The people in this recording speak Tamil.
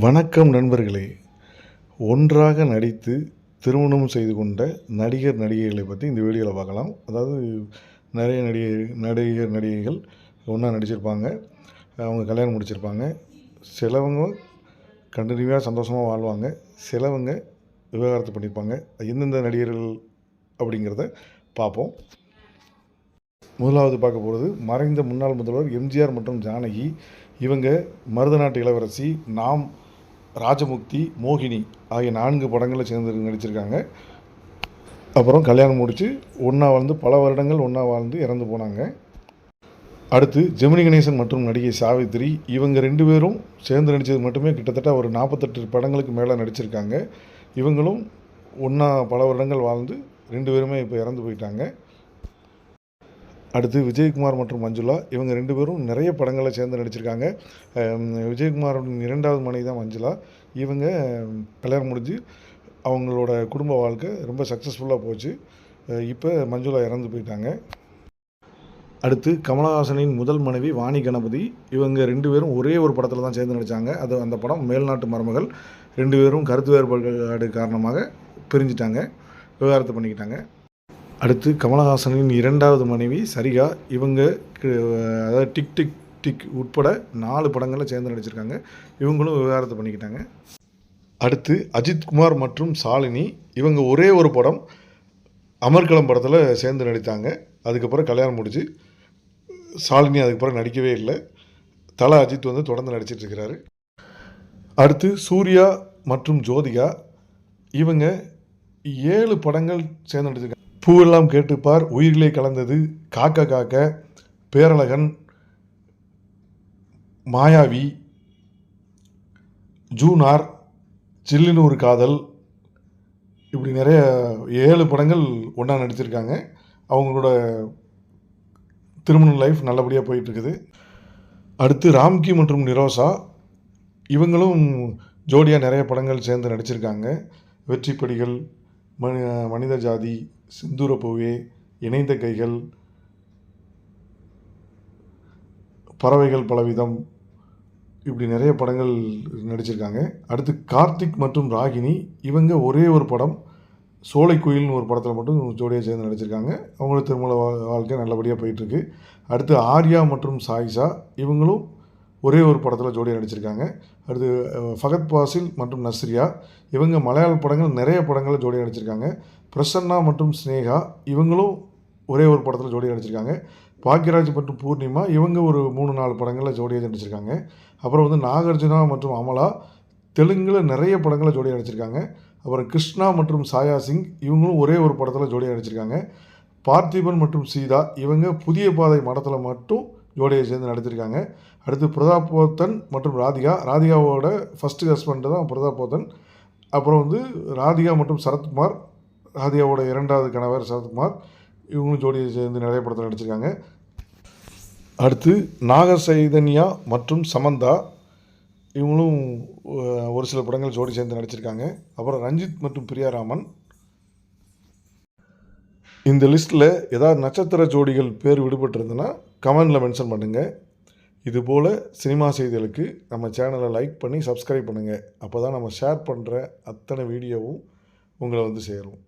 வணக்கம் நண்பர்களே. ஒன்றாக நடித்து திருமணம் செய்து கொண்ட நடிகர் நடிகைகளை பற்றி இந்த வீடியோவில் பார்க்கலாம். அதாவது நிறைய நடிகை நடிகர் நடிகைகள் ஒன்றா நடிச்சிருப்பாங்க. அவங்க கல்யாணம் முடிச்சிருப்பாங்க. சிலவங்க கண்டினியூவாக சந்தோஷமாக வாழ்வாங்க. சிலவங்க விவகாரத்தை பண்ணியிருப்பாங்க எந்தெந்த நடிகர்கள் அப்படிங்கிறத பார்ப்போம். முதலாவது பார்க்க போகிறது மறைந்த முன்னாள் முதல்வர் எம்ஜிஆர் மற்றும் ஜானகி. இவங்க மருதநாட்டு இளவரசி. நாம் ராஜமுக்தி மோகினி ஆகிய நான்கு படங்களில் சேர்ந்து நடிச்சிருக்காங்க. அப்புறம் கல்யாணம் முடித்து ஒன்றா வாழ்ந்து பல வருடங்கள் ஒன்றா வாழ்ந்து இறந்து போனாங்க. அடுத்து ஜெமினி கணேசன் மற்றும் நடிகை சாவித்திரி இவங்க ரெண்டு பேரும் சேர்ந்து நடித்தது மட்டுமே கிட்டத்தட்ட ஒரு நாற்பத்தெட்டு படங்களுக்கு மேலே நடிச்சிருக்காங்க. இவங்களும் ஒன்றா பல வருடங்கள் வாழ்ந்து ரெண்டு பேருமே இப்போ இறந்து போயிட்டாங்க. அடுத்து விஜயகுமார் மற்றும் மஞ்சுளா இவங்க ரெண்டு பேரும் நிறைய படங்களில் சேர்ந்து நடிச்சிருக்காங்க. அம், விஜயகுமாரோட இரண்டாவது மனைவி தான் மஞ்சுளா. இவங்க கல்யாணம் முடிஞ்சு அவங்களோட குடும்ப வாழ்க்கை ரொம்ப சக்ஸஸ்ஃபுல்லாக போச்சு. இப்போ மஞ்சுளா இறந்து போயிட்டாங்க. அடுத்து கமலஹாசனின் முதல் மனைவி வாணி கணபதி. இவங்க ரெண்டு பேரும் ஒரே ஒரு படத்தில் தான் சேர்ந்து நடித்தாங்க அது அந்த படம் மேல்நாட்டு மருமகள். ரெண்டு பேரும் கருத்து வேறுபாடு காரணமாக பிரிஞ்சிட்டாங்க. விவகாரத்தை பண்ணிக்கிட்டாங்க. அடுத்து கமலஹாசனின் இரண்டாவது மனைவி சரிகா. இவங்க அதாவது டிக் டிக் டிக் உட்பட நாலு படங்களில் சேர்ந்து நடிச்சிருக்காங்க. இவங்களும் விவகாரத்தை பண்ணிக்கிட்டாங்க. அடுத்து அஜித் குமார் மற்றும் சாலினி. இவங்க ஒரே ஒரு படம் அமர்கலம் படத்தில் சேர்ந்து நடித்தாங்க. அதுக்கப்புறம் கல்யாணம் முடிச்சு சாலினி அதுக்கப்புறம் நடிக்கவே இல்லை. தலை அஜித் வந்து தொடர்ந்து நடிச்சிட்டு இருக்கிறாரு. அடுத்து சூர்யா மற்றும் ஜோதிகா. இவங்க ஏழு படங்கள் சேர்ந்து நடிச்சிருக்காங்க. பூவெல்லாம் கேட்டுப்பார். உயிர்களே கலந்தது. காக்க காக்க பேரழகன் மாயாவி ஜூனார் சில்லுன்னு ஒரு காதல் இப்படி நிறைய ஏழு படங்கள் ஒன்றா நடிச்சிருக்காங்க. அவங்களோட திருமண லைஃப் நல்லபடியாக போயிட்டுருக்குது. அடுத்து ராம்கி மற்றும் நிரோஷா இவங்களும் ஜோடியாக நிறைய படங்கள் சேர்ந்து நடிச்சிருக்காங்க. வெற்றிப்படிகள் மனி மனித ஜாதி சிந்தூர பூவே இணைந்த கைகள் பறவைகள் பலவிதம். இப்படி நிறைய படங்கள் நடிச்சிருக்காங்க. அடுத்து கார்த்திக் மற்றும் ராகினி. இவங்க ஒரே ஒரு படம். சோலைக்குயில்னு ஒரு படத்தில் மட்டும் ஜோடியாக சேர்ந்து நடிச்சிருக்காங்க. அவங்களோட திருமண வாழ்க்கை நல்லபடியாக போயிட்டுருக்கு அடுத்து ஆர்யா மற்றும் சாயிஷா இவங்களும் ஒரே ஒரு படத்தில் ஜோடியாக நடிச்சிருக்காங்க. அடுத்து ஃபகத் பாசில் மற்றும் நஸ்ரியா. இவங்க மலையாள படங்கள் நிறைய படங்களில் ஜோடியாக நடிச்சிருக்காங்க. பிரசன்னா மற்றும் ஸ்னேகா இவங்களும் ஒரே ஒரு படத்தில் ஜோடியாக நடிச்சிருக்காங்க. பாக்யராஜ் மற்றும் பூர்ணிமா இவங்க ஒரு மூணு நாலு படங்களில் ஜோடியாக நடிச்சிருக்காங்க. அப்புறம் வந்து நாகார்ஜுனா மற்றும் அமலா தெலுங்கில் நிறைய படங்களில் ஜோடியாக நடிச்சிருக்காங்க. அப்புறம் கிருஷ்ணா மற்றும் சாயா சிங் இவங்களும் ஒரே ஒரு படத்தில் ஜோடியாக நடிச்சிருக்காங்க. பார்த்திபன் மற்றும் சீதா இவங்க புதிய பாதை மடத்தில் மட்டும் ஜோடியை சேர்ந்து நடிச்சிருக்காங்க அடுத்து பிரதாப் போத்தன் மற்றும் ராதிகா. ராதிகாவோட ஃபஸ்ட்டு ஹஸ்பண்டு தான் பிரதாப் போத்தன் அப்புறம் வந்து ராதிகா மற்றும் சரத்குமார். ராதிகாவோட இரண்டாவது கணவர் சரத்குமார். இவங்களும் ஜோடியை சேர்ந்து நிறைய படத்தில் நடிச்சிருக்காங்க. அடுத்து நாக சைதன்யா மற்றும் சமந்தா. இவங்களும் ஒரு சில படங்கள் ஜோடி சேர்ந்து நடிச்சிருக்காங்க. அப்புறம் ரஞ்சித் மற்றும் பிரியாராமன். இந்த லிஸ்ட்டில் ஏதாவது நட்சத்திர ஜோடிகள் பேர் விடுபட்டிருந்ததுன்னா கமெண்டில் மென்ஷன் பண்ணுங்கள் இதுபோல் சினிமா செய்திகளுக்கு நம்ம சேனலை லைக் பண்ணி சப்ஸ்கிரைப் பண்ணுங்கள் அப்போ தான் நம்ம ஷேர் பண்ணுற அத்தனை வீடியோவும் உங்களை வந்து சேரும்.